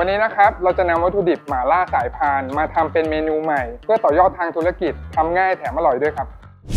วันนี้นะครับเราจะนำวัตถุดิบหม่าล่าสายพานมาทำเป็นเมนูใหม่ เพื่อต่อยอดทางธุรกิจทำง่ายแถมอร่อยด้วยครับ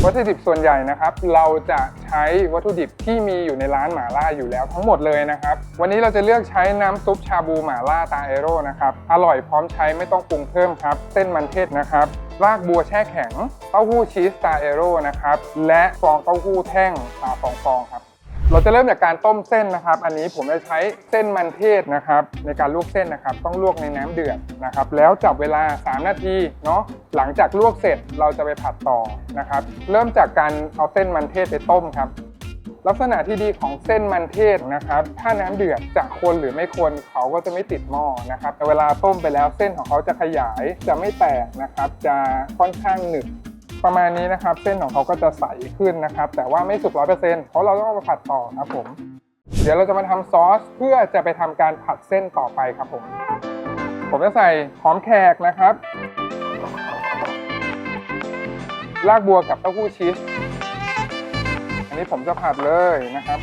วัตถุดิบส่วนใหญ่นะครับ เราจะใช้วัตถุดิบที่มีอยู่ในร้านหม่าล่าอยู่แล้วทั้งหมดเลยนะครับ วันนี้เราจะเลือกใช้น้ำซุปชาบูหม่าล่าตาเอโร่นะครับอร่อยพร้อมใช้ไม่ต้องปรุงเพิ่มครับ เส้นมันเทศนะครับรากบัวแช่แข็งเต้าหู้ชีสตาเอโร่นะครับและฟองเต้าหู้แท่งตาฟองฟองครับ เราจะเริ่มจากการต้มเส้นนะครับ อันนี้ผมจะใช้เส้นมันเทศนะครับ ในการลวกเส้นนะครับ ต้องลวกในน้ำเดือดนะครับ แล้วจับเวลา 3 นาทีเนาะหลังจากลวกเสร็จเราจะไปผัดต่อนะครับ เริ่มจากการเอาเส้นมันเทศไปต้มครับลักษณะที่ดีของเส้นมันเทศนะครับ ถ้าน้ำเดือดจะคนหรือไม่คนเขาก็จะไม่ติดหม้อนะครับแต่เวลาต้มไปแล้วเส้นของเขาจะขยายจะไม่แตกนะครับ จะค่อนข้างหนึบ ประมาณนี้นะครับ เส้นของเขาก็จะใสขึ้นนะครับ แต่ว่าไม่สุกร้อยเปอร์เซ็นต์เพราะเราต้องเอามาผัดต่อครับผม เดี๋ยวเราจะมาทำซอสเพื่อจะไปทำการผัดเส้นต่อไปครับผม ผมจะใส่หอมแขกนะครับรากบัวกับเต้าหู้ชีส อันนี้ผมจะผัดเลยนะครับ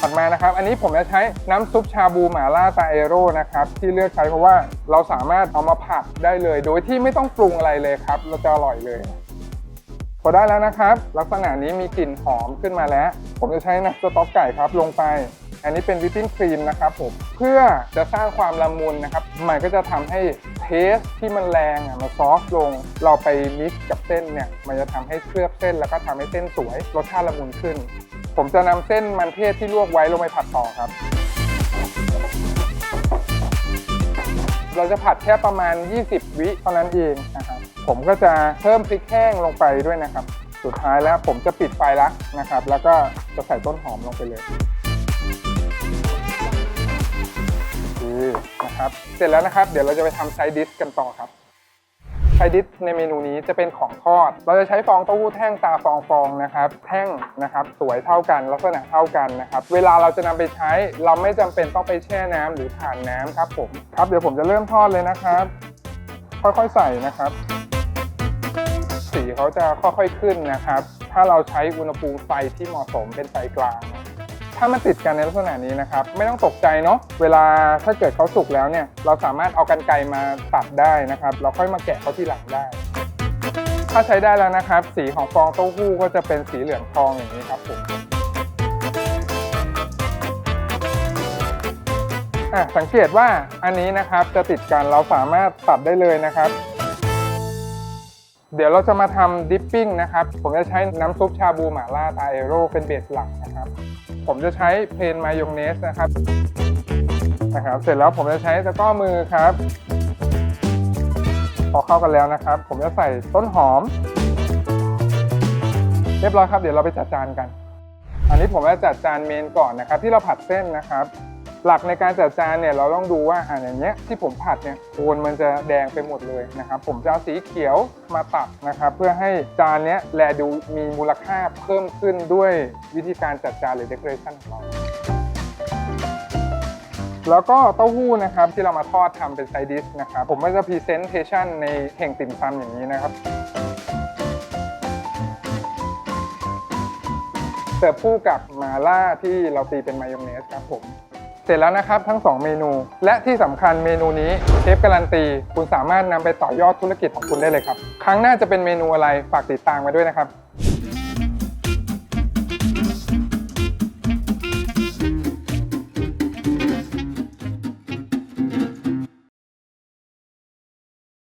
ผัดมานะครับ อันนี้ผมจะใช้น้ำซุปชาบูหม่าล่าตาเอโร่นะครับที่เลือกใช้เพราะว่าเราสามารถเอามาผัดได้เลย โดยที่ไม่ต้องปรุงอะไรเลยครับเราจะอร่อยเลยพอได้แล้วนะครับ ลักษณะนี้มีกลิ่นหอมขึ้นมาแล้ว ผมจะใช้น้ำสต๊อกไก่ครับลงไป อันนี้เป็นวิปปิ้งครีมนะครับผมเพื่อจะสร้างความละมุนนะครับมันก็จะทำให้เทสที่มันแรงอะมันซอฟต์ลง เราไปมิกซ์กับเส้นเนี่ยมันจะทำให้เคลือบเส้นแล้วก็ทำให้เส้นสวยรสชาติละมุนขึ้น ผมจะนำเส้นมันเทศที่ลวกไว้ลงไปผัดต่อครับ เราจะผัดแค่ประมาณ 20 วิเท่านั้นเองนะครับผมก็จะเพิ่มพริกแห้งลงไปด้วยนะครับ สุดท้ายแล้วผมจะปิดไฟและนะครับ แล้วก็จะใส่ต้นหอมลงไปเลยดีนะครับ เสร็จแล้วนะครับ เดี๋ยวเราจะไปทำไซดิสกันต่อครับ ไซดิสในเมนูนี้จะเป็นของทอด เราจะใช้ฟองเต้าหู้แท่งตาฟองฟองนะครับแท่งนะครับสวยเท่ากันลักษณะเท่ากันนะครับเวลาเราจะนำไปใช้เราไม่จำเป็นต้องไปแช่น้ำหรือผ่านน้ำครับผมครับเดี๋ยวผมจะเริ่มทอดเลยนะครับ ค่อยๆใส่นะครับ สีเขาจะค่อยๆขึ้นนะครับ ถ้าเราใช้อุณหภูมิไฟที่เหมาะสมเป็นไฟกลาง ถ้ามันติดกันในลักษณะนี้นะครับ ไม่ต้องตกใจเนาะเวลาถ้าเกิดเขาสุกแล้วเนี่ย เราสามารถเอากันไกรมาตัดได้นะครับเราค่อยมาแกะเขาที่หลังได้ ถ้าใช้ได้แล้วนะครับ สีของฟองเต้าหู้ก็จะเป็นสีเหลืองทองอย่างนี้ครับผมอะสังเกตว่าอันนี้นะครับจะติดกันเราสามารถตัดได้เลยนะครับ เดี๋ยวเราจะมาทำดิปปิ้งนะครับ ผมจะใช้น้ำซุปชาบูหม่าล่าตาเอโร่เป็นเบสหลักนะครับ ผมจะใช้เพลนมายองเนสนะครับนะครับ เสร็จแล้วผมจะใช้ตะกร้อมือครับ พอเข้ากันแล้วนะครับ ผมจะใส่ต้นหอม เรียบร้อยครับ เดี๋ยวเราไปจัดจานกัน อันนี้ผมจะจัดจานเมนก่อนนะครับ ที่เราผัดเส้นนะครับ หลักในการจัดจานเนี่ยเราต้องดูว่าอ่าอย่างเงี้ยที่ผมผัดเนี่ยโทนมันจะแดงไปหมดเลยนะครับผมจะเอาสีเขียวมาตัดนะครับเพื่อให้จานเนี้ยแลดูมีมูลค่าเพิ่มขึ้นด้วยวิธีการจัดจานหรือ decoration ของเราแล้วก็เต้าหู้นะครับที่เรามาทอดทำเป็นไซดิสนะครับผมก็จะพรีเซนเทชันในเข่งติ่มซำอย่างนี้นะครับเสิร์ฟคู่กับมาล่าที่เราตีเป็นมายองเนสครับผม เสร็จแล้วนะครับทั้ง 2 เมนู และที่สำคัญเมนูนี้เชฟการันตี คุณสามารถนำไปต่อยอดธุรกิจของคุณได้เลยครับ ครั้งหน้าจะเป็นเมนูอะไรฝากติดตามมาด้วยนะครับ